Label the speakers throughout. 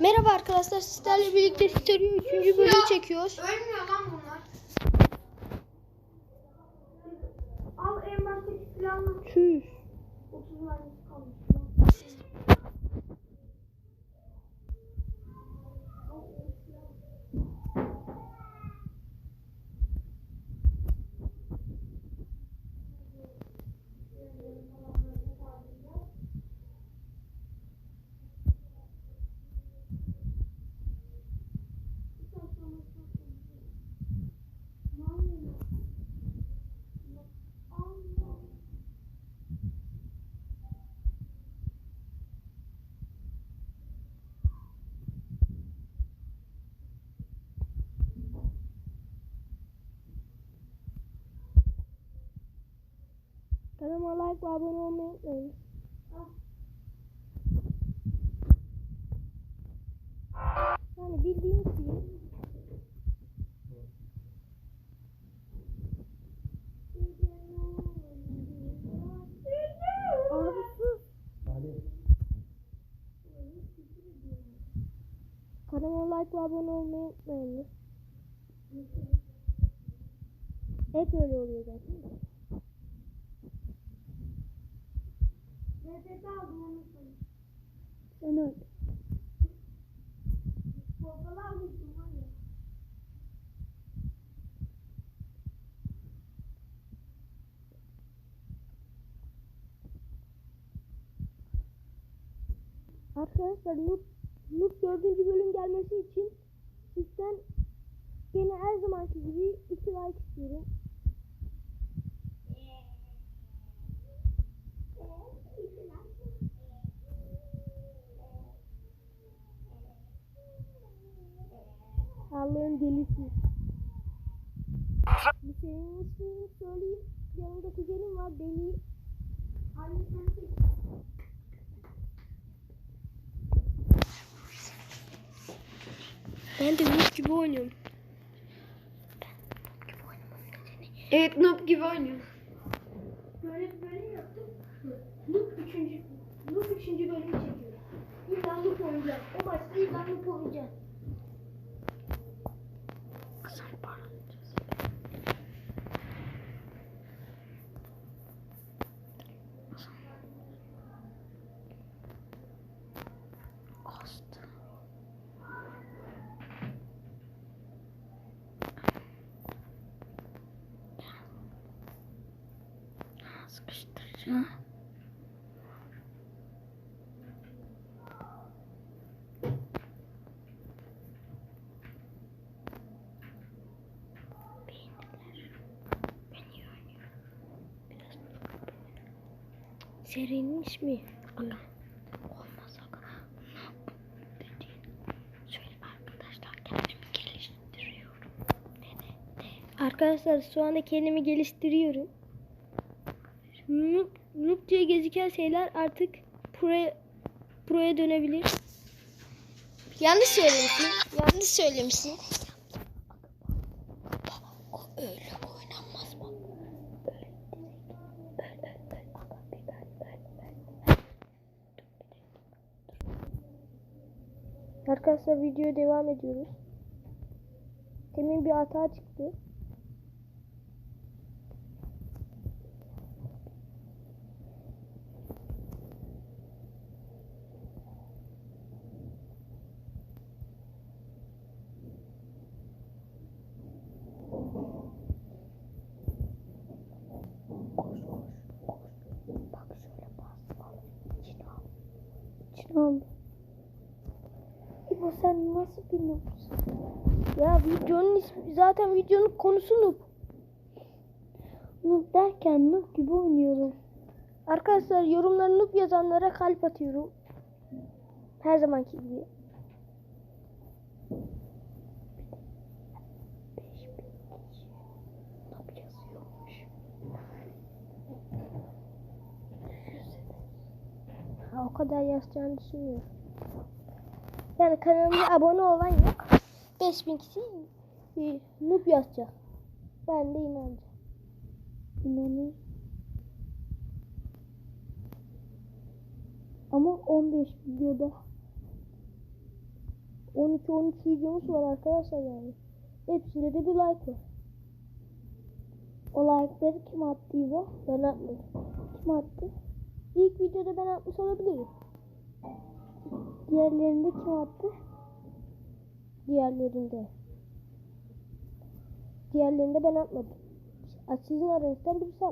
Speaker 1: Merhaba arkadaşlar sizlerle birlikte Stereo 3. bölüm çekiyoruz.
Speaker 2: Ölmüyor lan bunlar. Al en baştaki silahla.
Speaker 1: Çüş.
Speaker 2: 30 mermisi
Speaker 1: Kanalıma like ve abone olmayı unutmayın. Yani bildiğiniz gibi. Kanalıma like ve abone olmayı unutmayın. Hep öyle oluyor zaten.
Speaker 2: NTT aldım söyle.
Speaker 1: Sen öyle.
Speaker 2: Korkalı almıştım var ya.
Speaker 1: Arkadaşlar Noob, Noob 4. bölüm gelmesi için sizden gene her zamanki gibi 2 like istiyorum. Bir şeyin ismini söyleyeyim. Yanımda kuzenim var deli.
Speaker 2: Hangi sensin?
Speaker 1: Ben de Noob gibi oynuyorum.
Speaker 2: Evet noob gibi oynuyor. Böyle böyle yaptım. Noob üçüncü, noob üçüncü bölümü çekiyor. İlla noob oynayacağım. O başta illa noob oynayacağım.
Speaker 1: Sıkıştıracağım. Serinin ismi. Aga. Olmaz aga. Şöyle arkadaşlar kendimi geliştiriyorum. Arkadaşlar şu anda kendimi geliştiriyorum. Noob, noob diye gözüken şeyler artık pro'ya pro'ya dönebilir. Yanlış söylemişsin. Yanlış söylemişsin. Öyle oynanmaz. Arkadaşlar videoya devam ediyoruz. Demin bir hata çıktı. İçine al. İbo sen nasıl bir? Ya videonun ismi, zaten videonun konusu noob. Noob derken noob gibi oynuyorum. Arkadaşlar yorumlara noob yazanlara kalp atıyorum. Her zamanki gibi. 5000 kişi noob yazıyormuş. Ha, kadar yazacağını düşünmüyorum. Yani kanalıma abone olan yok. 5000 kişi noob yazacak. Ben de inanacağım. İnanayım. Ama 15 videoda 12-13 videomuz var arkadaşlar yani. Hepsinde de bir like var. O like'ları kim attı İbo? Ben atmadım. Kim attı? İlk videoda ben atmış olabilirim. Diğerlerinde kim attı? Diğerlerinde. Diğerlerinde ben atmadım. Sizin aranızdan birisi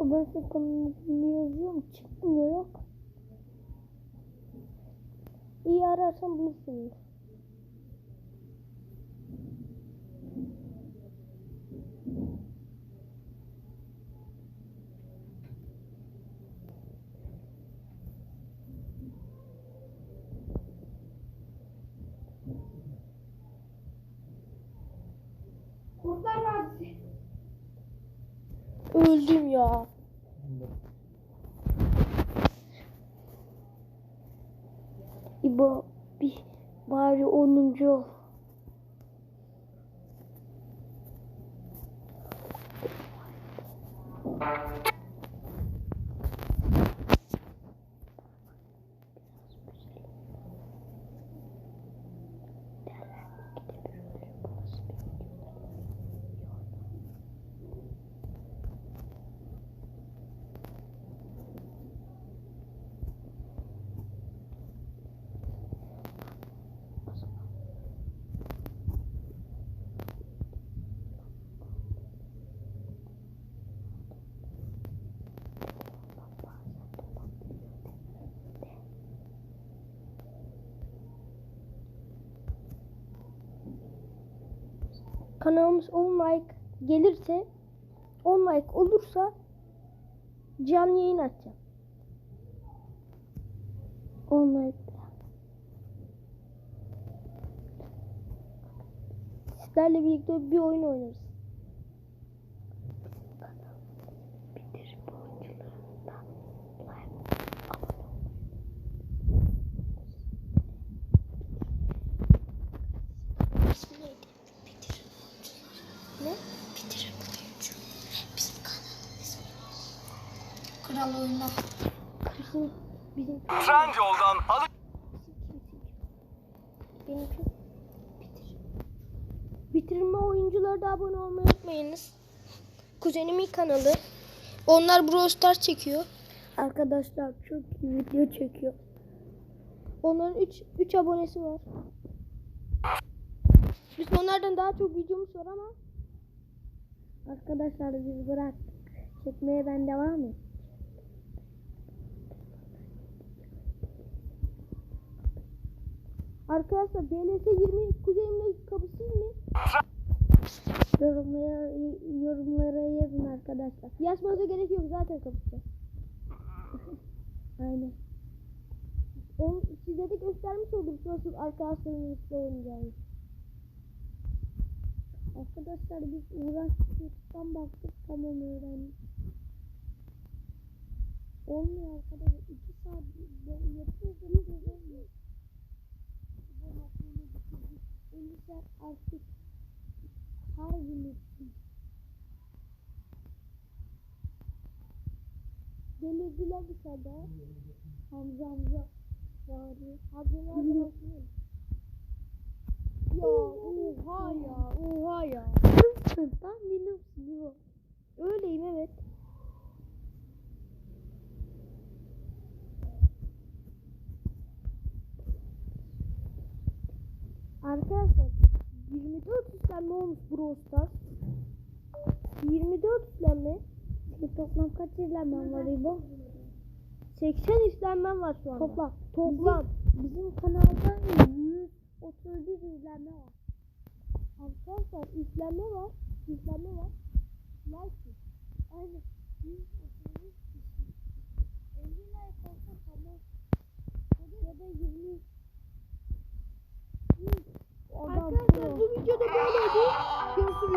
Speaker 1: ben sizin kanalınızı yazıyorum. Çıkmıyor yok. İyi ararsan bulursunuz. Öldüm ya. İbo bir bari 10. ol. Kanalımız 10 like gelirse 10 like olursa canlı yayın açacağım. 10 like. Sizlerle birlikte bir oyun oynarız. Ne?
Speaker 2: Kral oyunda.
Speaker 1: Bizim,
Speaker 3: alıp
Speaker 1: Benimki bitir. Bitirme oyuncuları da abone olmayı unutmayınız. Kuzenimin kanalı. Onlar Brawl Stars çekiyor. Arkadaşlar çok iyi video çekiyor. Onların 3 3 abonesi var. Biz onlardan daha çok videomuz var ama Arkadaşlar biz bıraktık. Çekmeye ben devam et. Arkadaşlar DLS 20 kuzeyimle kapışayım mı? Yorumlara, yorumlara yazın arkadaşlar. Yazmanıza gerek yok zaten kapışacağız. Aynen. Onu size de göstermiş oldum nasıl arkadaşlarımızla oynayacağımız. Arkadaşlar biz uğraştıktan baktık tamam öğrendik. Olmuyor arkadaşlar. 2 saat yapıyoruz ama olmuyor. Bu maçını bitirdik. Elbisler artık her gün bitsin. Delirdiler dışarıda. Hamza Hamza bağırıyor. Hamza nerede bakıyor? Ya oha ya oha ya. Tam benim bu. Öyleyim evet. Arkadaşlar 24 yüklenme olmuş Brawl 24 yüklenme. Şimdi toplam kaç yüklenmem var İbo? 80 izlenmem var şu anda. Toplam. Toplam. Bizim, bizim kanalda 131 izlenme var. Arkadaşlar izlenme var. İzlenme var. Like. Aynı.
Speaker 2: 131 kişi. 50
Speaker 1: like
Speaker 2: olsa tamam. Ya da 20 Arkadaşlar bu
Speaker 1: videoda böyleydi. Görüşürüz.